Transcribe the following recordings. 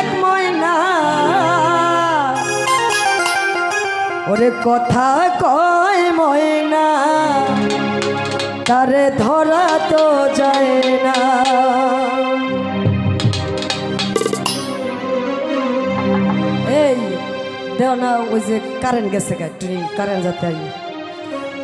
এক ময়না। কথা কয় ময়না, তারে ধরা তো যায় না। এই, দেও না, ওই যে কারেন্ট গেছে গা, ট্রেন কারেন্ট যাতে আই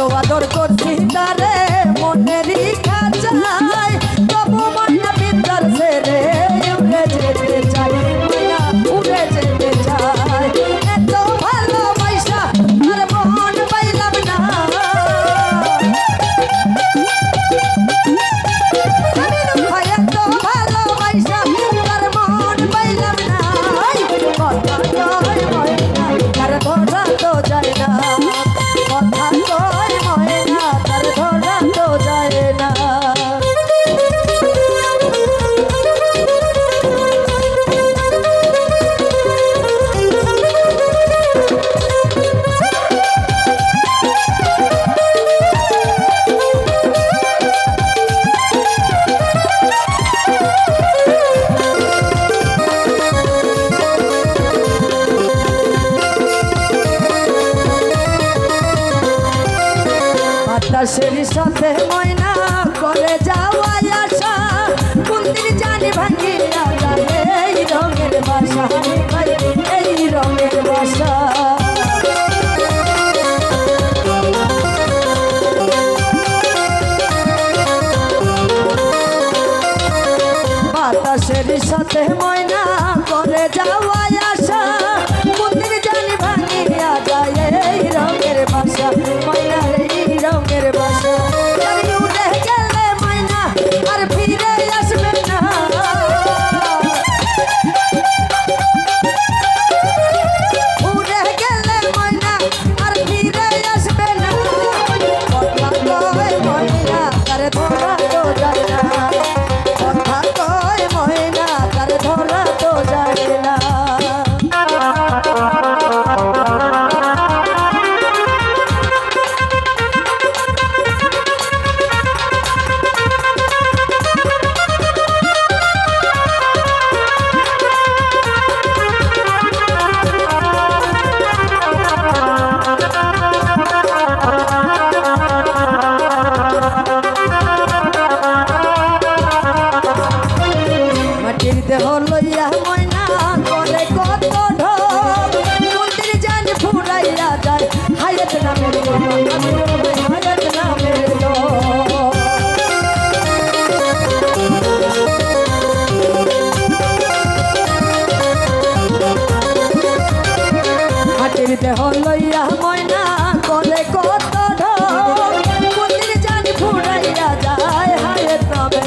এত আদর করছি তারে। সাথে ময়না করে যাওয়া আশা। কুন্তির জানি ভাঙিয়া যাবে এই রঙের বাসা। এই রঙের বাসা। বাতাসের সাথে মোতির দেহ লইয়া ময়না কলে কত ঢোল। মোতির জান ফুরাইয়া যায় হায় তবে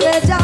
করে যা